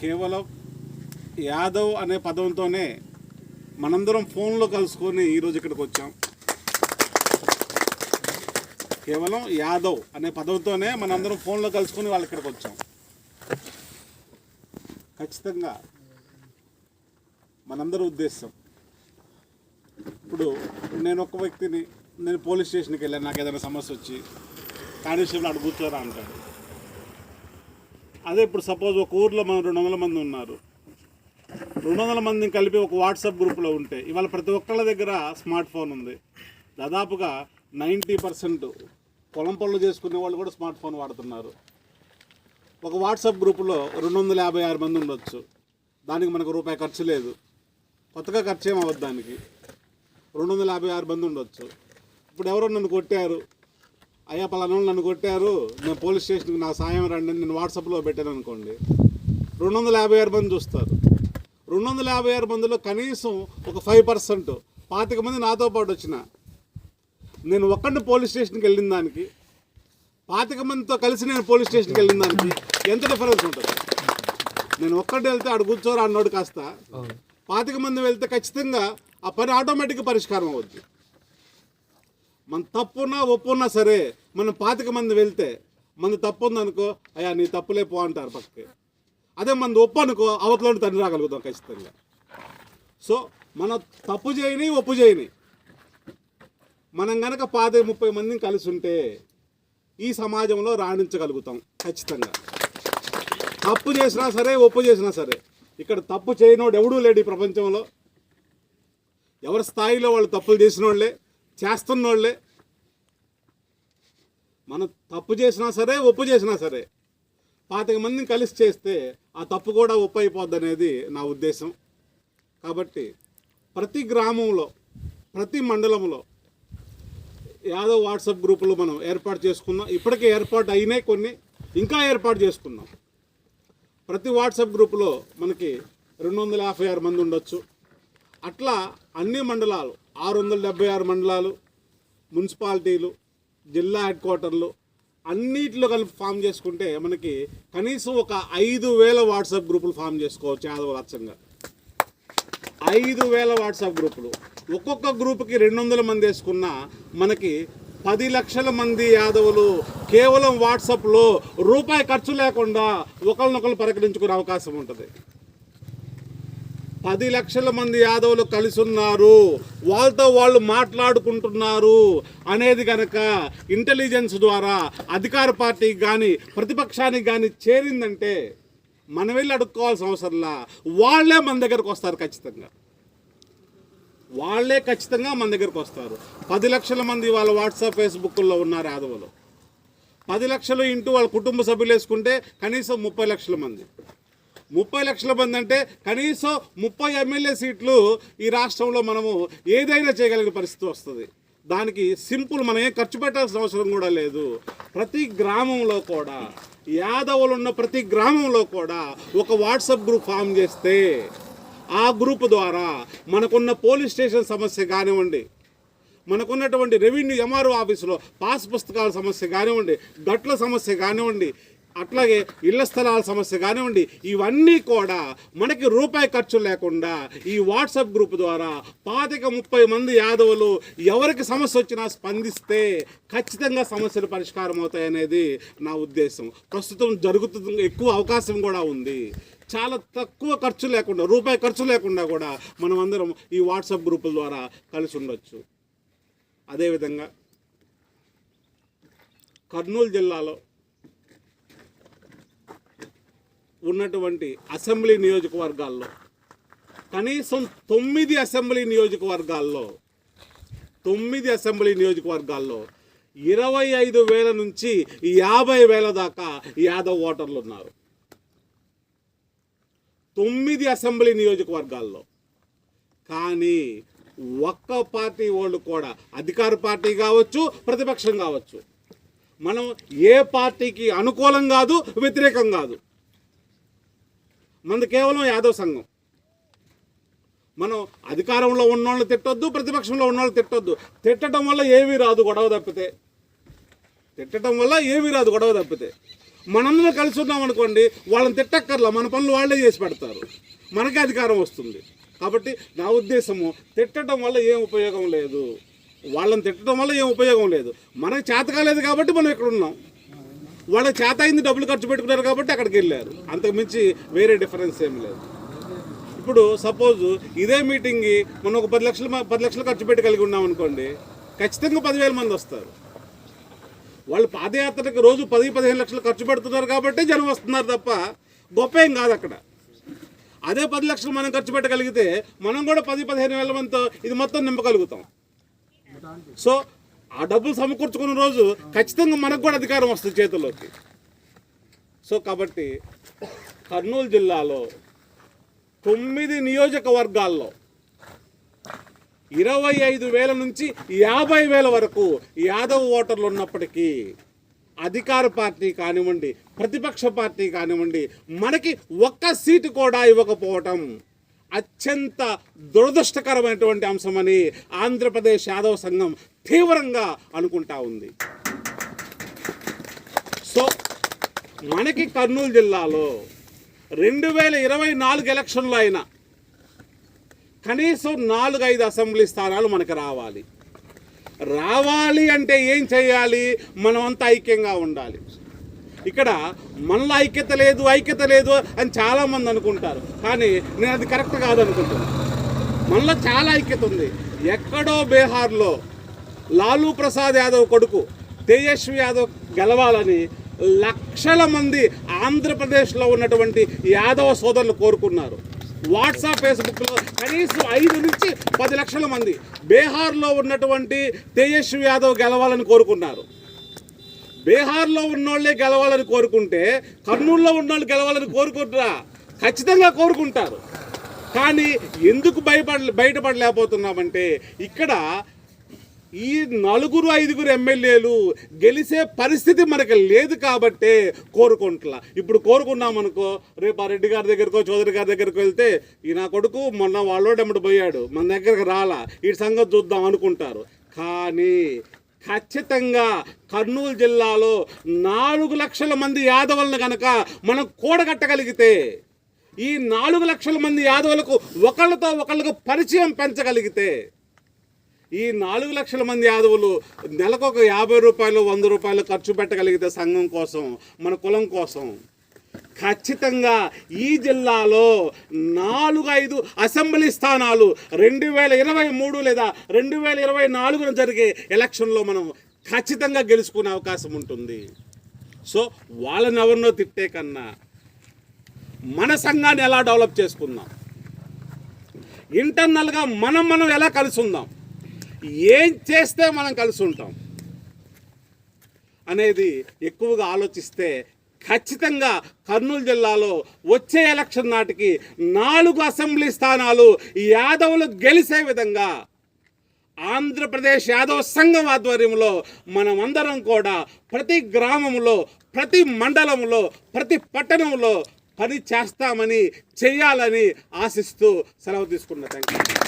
కేవలం యాదవ్ అనే పదంతోనే మనందరం ఫోన్లో కలుసుకొని ఈరోజు ఇక్కడికి వచ్చాం. కేవలం యాదవ్ అనే పదంతోనే మనందరం ఫోన్లో కలుసుకొని వాళ్ళు ఇక్కడికి వచ్చాం. ఖచ్చితంగా మనందరి ఉద్దేశం. ఇప్పుడు నేను ఒక వ్యక్తిని నేను పోలీస్ స్టేషన్కి వెళ్ళాను నాకు ఏదైనా సమస్య వచ్చి కానిస్టేబుల్ అడుగుతారా అంటాడు. అదే ఇప్పుడు సపోజ్ ఒక ఊర్లో మనం రెండు వందల మంది ఉన్నారు. రెండు వందల మందిని కలిపి ఒక వాట్సాప్ గ్రూప్లో ఉంటే ఇవాళ ప్రతి ఒక్కళ్ళ దగ్గర స్మార్ట్ ఫోన్ ఉంది. దాదాపుగా నైంటీ పర్సెంట్ పొలం పనులు చేసుకునే వాళ్ళు కూడా స్మార్ట్ ఫోన్ వాడుతున్నారు. ఒక వాట్సాప్ గ్రూపులో రెండు వందల యాభై ఆరు మంది ఉండొచ్చు. దానికి మనకు రూపాయి ఖర్చు లేదు. కొత్తగా ఖర్చు ఏమవద్దు దానికి. రెండు వందల యాభై ఆరు మంది ఉండొచ్చు. ఇప్పుడు ఎవరో నన్ను కొట్టారు. అయ్యా పలానా నన్ను కొట్టారు. నేను పోలీస్ స్టేషన్కి నా సాయం రండి నేను వాట్సాప్లో పెట్టాను అనుకోండి. రెండు వందల యాభై ఆరు మంది చూస్తారు. రెండు వందల యాభై ఆరు మందిలో కనీసం ఒక ఫైవ్ పర్సెంట్ పాతిక మంది నాతో పాటు వచ్చిన. నేను ఒక్కడిని పోలీస్ స్టేషన్కి వెళ్ళిన దానికి పాతిక మందితో కలిసి నేను పోలీస్ స్టేషన్కి వెళ్ళిన దానికి ఎంత డిఫరెన్స్ ఉంటుంది? నేను ఒక్కటి వెళ్తే ఆడు కూర్చోరా అన్నోడు కాస్త. పాతిక మంది వెళ్తే ఖచ్చితంగా ఆ పని ఆటోమేటిక్గా పరిష్కారం అవుద్ది. మన తప్పున్నా ఒప్పున్నా సరే మనం పాతిక మంది వెళ్తే మన తప్పు ఉందనుకో అయ్యా నీ తప్పులే పో అంటారు పక్కకి. అదే మన ఒప్పు అనుకో అవతలని తండ్రి రాగలుగుతాం ఖచ్చితంగా. సో మన తప్పు చేయని ఒప్పు చేయని. మనం గనక పాతిక ముప్పై మందిని కలిసి ఉంటే ఈ సమాజంలో రాణించగలుగుతాం ఖచ్చితంగా. తప్పు చేసినా సరే ఒప్పు చేసినా సరే. ఇక్కడ తప్పు చేయనోడు ఎవడూ లేడు ఈ ప్రపంచంలో. ఎవరి స్థాయిలో వాళ్ళు తప్పులు చేసిన వాళ్ళే చేస్తున్నోళ్ళే. మనం తప్పు చేసినా సరే ఒప్పు చేసినా సరే పాతిక మందిని కలిసి చేస్తే ఆ తప్పు కూడా ఒప్పు అయిపోద్ది అనేది నా ఉద్దేశం. కాబట్టి ప్రతి గ్రామంలో ప్రతి మండలంలో యాదవ్ వాట్సాప్ గ్రూపులు మనం ఏర్పాటు చేసుకుందాం ఇప్పటికే ఏర్పాటు అయినాయి కొన్ని ఇంకా ఏర్పాటు చేసుకుందాం ప్రతి వాట్సాప్ గ్రూపులో మనకి రెండు వందల యాభై ఆరు మంది ఉండొచ్చు. అట్లా అన్ని మండలాలు ఆరు వందల డెబ్బై ఆరు మండలాలు మున్సిపాలిటీలు జిల్లా హెడ్ క్వార్టర్లు అన్నిటిలో కలిపి ఫామ్ చేసుకుంటే మనకి కనీసం ఒక ఐదు వేల వాట్సాప్ గ్రూపులు ఫామ్ చేసుకోవచ్చు యాదవ ఐదు వేల వాట్సాప్ గ్రూపులు. ఒక్కొక్క గ్రూప్కి రెండు వందల మంది వేసుకున్న మనకి పది లక్షల మంది యాదవులు కేవలం వాట్సాప్లో రూపాయి ఖర్చు లేకుండా ఒకరినొకరు ప్రకటించుకునే అవకాశం ఉంటుంది. పది లక్షల మంది యాదవులు కలిసి ఉన్నారు వాళ్ళతో వాళ్ళు మాట్లాడుకుంటున్నారు అనేది కనుక ఇంటెలిజెన్స్ ద్వారా అధికార పార్టీకి కానీ ప్రతిపక్షానికి కానీ చేరిందంటే మనం వెళ్ళి అడుక్కోవాల్సిన అవసరంలా? వాళ్ళే మన దగ్గరకు వస్తారు ఖచ్చితంగా. వాళ్ళే ఖచ్చితంగా మన దగ్గరకు వస్తారు. పది లక్షల మంది వాళ్ళ వాట్సాప్ ఫేస్బుక్లో ఉన్నారు యాదవులు. పది లక్షలు ఇంటూ వాళ్ళ కుటుంబ సభ్యులు వేసుకుంటే కనీసం ముప్పై లక్షల మంది. ముప్పై లక్షల మంది అంటే కనీసం ముప్పై ఎమ్మెల్యే సీట్లు ఈ రాష్ట్రంలో మనము ఏదైనా చేయగలిగిన పరిస్థితి వస్తుంది. దానికి సింపుల్ మనం ఏం ఖర్చు పెట్టాల్సిన అవసరం కూడా లేదు. ప్రతి గ్రామంలో కూడా యాదవులు ఉన్న ప్రతి గ్రామంలో కూడా ఒక వాట్సాప్ గ్రూప్ ఫామ్ చేస్తే ఆ గ్రూప్ ద్వారా మనకున్న పోలీస్ స్టేషన్ సమస్య కానివ్వండి మనకున్నటువంటి రెవెన్యూ ఎంఆర్ఓ ఆఫీసులో పాస్ పుస్తకాల సమస్య కానివ్వండి గట్ల సమస్య కానివ్వండి అట్లాగే ఇళ్ళ స్థలాల సమస్య కానివ్వండి ఇవన్నీ కూడా మనకి రూపాయి ఖర్చు లేకుండా ఈ వాట్సాప్ గ్రూప్ ద్వారా పాతిక ముప్పై మంది యాదవులు ఎవరికి సమస్య వచ్చినా స్పందిస్తే ఖచ్చితంగా సమస్యలు పరిష్కారం అవుతాయనేది నా ఉద్దేశం. ప్రస్తుతం జరుగుతుంది ఎక్కువ అవకాశం కూడా ఉంది. చాలా తక్కువ ఖర్చు లేకుండా రూపాయి ఖర్చు లేకుండా కూడా మనం అందరం ఈ వాట్సాప్ గ్రూపుల ద్వారా కలిసి ఉండొచ్చు. అదేవిధంగా కర్నూలు జిల్లాలో ఉన్నటువంటి అసెంబ్లీ నియోజకవర్గాల్లో కనీసం తొమ్మిది అసెంబ్లీ నియోజకవర్గాల్లో తొమ్మిది అసెంబ్లీ నియోజకవర్గాల్లో ఇరవై ఐదు వేల నుంచి యాభై వేల దాకా యాదవ్ ఓటర్లు ఉన్నారు. తొమ్మిది అసెంబ్లీ నియోజకవర్గాల్లో. కానీ ఒక్క పార్టీ వాళ్ళు కూడా అధికార పార్టీ కావచ్చు ప్రతిపక్షం కావచ్చు మనం ఏ పార్టీకి అనుకూలం కాదు వ్యతిరేకం కాదు. మనది కేవలం యాదవ్ సంఘం. మనం అధికారంలో ఉన్నోళ్ళని తిట్టొద్దు ప్రతిపక్షంలో ఉన్నోళ్ళు తిట్టొద్దు. తిట్టడం వల్ల ఏమీ రాదు గొడవ తప్పితే. తిట్టడం వల్ల ఏమీ రాదు గొడవ తప్పితే. మనందరం కలిసి ఉన్నాం అనుకోండి వాళ్ళని తిట్టక్కర్లా. మన పనులు వాళ్ళే చేసి పెడతారు. మనకే అధికారం వస్తుంది. కాబట్టి నా ఉద్దేశము తిట్టడం వల్ల ఏం ఉపయోగం లేదు. వాళ్ళని తిట్టడం వల్ల ఏం ఉపయోగం లేదు. మనకు చేత కాలేదు కాబట్టి మనం ఇక్కడ ఉన్నాం. వాళ్ళ చేత అయింది డబ్బులు ఖర్చు పెట్టుకున్నారు కాబట్టి అక్కడికి వెళ్ళారు. అంతకు మించి వేరే డిఫరెన్స్ ఏం లేదు. ఇప్పుడు సపోజ్ ఇదే మీటింగ్కి మనం ఒక పది లక్షలు పది లక్షలు ఖర్చు పెట్టి కలిగి ఉన్నాం అనుకోండి ఖచ్చితంగా పదివేల మంది వస్తారు. వాళ్ళు పాదయాత్రకి రోజు పది పదిహేను లక్షలు ఖర్చు పెడుతున్నారు కాబట్టి జనం వస్తున్నారు తప్ప గొప్ప ఏం కాదు అక్కడ. అదే పది లక్షలు మనం ఖర్చు పెట్టగలిగితే మనం కూడా పది పదిహేను వేల మందితో ఇది మొత్తం నింపగలుగుతాం. సో ఆ డబ్బులు సమకూర్చుకున్న రోజు ఖచ్చితంగా మనకు కూడా అధికారం వస్తుంది చేతుల్లోకి. సో కాబట్టి కర్నూలు జిల్లాలో తొమ్మిది నియోజకవర్గాల్లో ఇరవై ఐదు వేల నుంచి యాభై వేల వరకు యాదవ్ ఓటర్లు ఉన్నప్పటికీ అధికార పార్టీ కానివ్వండి ప్రతిపక్ష పార్టీ కానివ్వండి మనకి ఒక్క సీటు కూడా ఇవ్వకపోవటం అత్యంత దురదృష్టకరమైనటువంటి అంశమని ఆంధ్రప్రదేశ్ యాదవ సంఘం తీవ్రంగా అనుకుంటా ఉంది. సో మనకి కర్నూలు జిల్లాలో రెండు వేల ఇరవై నాలుగు ఎలక్షన్లో అయినా కనీసం నాలుగు ఐదు అసెంబ్లీ స్థానాలు మనకు రావాలి. రావాలి అంటే ఏం చేయాలి? మనమంతా ఐక్యంగా ఉండాలి. ఇక్కడ మనలో ఐక్యత లేదు ఐక్యత లేదు అని చాలామంది అనుకుంటారు. కానీ నేను అది కరెక్ట్ కాదనుకుంటున్నాను మనలో చాలా ఐక్యత ఉంది. ఎక్కడో బీహార్లో లాలూ ప్రసాద్ యాదవ్ కొడుకు తేజస్వి యాదవ్ గెలవాలని లక్షల మంది ఆంధ్రప్రదేశ్లో ఉన్నటువంటి యాదవ సోదరులు కోరుకున్నారు. వాట్సాప్ ఫేస్బుక్లో కనీసం ఐదు నుంచి పది లక్షల మంది బీహార్లో ఉన్నటువంటి తేజస్వి యాదవ్ గెలవాలని కోరుకున్నారు. బీహార్లో ఉన్నోళ్ళే గెలవాలని కోరుకుంటే కర్నూలులో ఉన్నోళ్ళు గెలవాలని కోరుకుంటారా? ఖచ్చితంగా కోరుకుంటారు. కానీ ఎందుకు భయపడ బయటపడలేకపోతున్నామంటే ఇక్కడ ఈ నలుగురు ఐదుగురు ఎమ్మెల్యేలు గెలిచే పరిస్థితి మనకి లేదు కాబట్టే కోరుకుంటున్నా ఇప్పుడు కోరుకున్నామనుకో రేపు ఆ రెడ్డి గారి దగ్గరకో చౌదరి గారి దగ్గరకు వెళ్తే ఈ నా కొడుకు మొన్న వాళ్ళోడెమ్మడి పోయాడు మన దగ్గరకు రాలా ఈ సంగతి చూద్దాం అనుకుంటారు. కానీ ఖచ్చితంగా కర్నూలు జిల్లాలో నాలుగు లక్షల మంది యాదవులను కనుక మనం కూడగట్టగలిగితే ఈ నాలుగు లక్షల మంది యాదవులకు ఒకళ్ళతో ఒకళ్ళకు పరిచయం పెంచగలిగితే ఈ నాలుగు లక్షల మంది యాదవులు నెలకు ఒక యాభై రూపాయలు వంద రూపాయలు ఖర్చు పెట్టగలిగితే సంఘం కోసం మన కులం కోసం. ఖచ్చితంగా ఈ జిల్లాలో నాలుగు ఐదు అసెంబ్లీ స్థానాలు రెండు వేల ఇరవై మూడు లేదా రెండు వేల ఇరవై నాలుగున జరిగే ఎలక్షన్లో మనం ఖచ్చితంగా గెలుచుకునే అవకాశం ఉంటుంది. సో వాళ్ళని ఎవరినో తిట్టే కన్నా మన సంఘాన్ని ఎలా డెవలప్ చేసుకుందాం? ఇంటర్నల్గా మనం మనం ఎలా కలిసి ఉందాం? ఏం చేస్తే మనం కలిసి ఉంటాం అనేది ఎక్కువగా ఆలోచిస్తే ఖచ్చితంగా కర్నూలు జిల్లాలో వచ్చే ఎలక్షన్ నాటికి నాలుగు అసెంబ్లీ స్థానాలు యాదవులు గెలిసే విధంగా ఆంధ్రప్రదేశ్ యాదవ సంఘం ఆధ్వర్యంలో మనమందరం కూడా ప్రతి గ్రామంలో ప్రతి మండలంలో ప్రతి పట్టణంలో పని చేస్తామని చేయాలని ఆశిస్తూ సెలవు తీసుకున్నా థ్యాంక్ యూ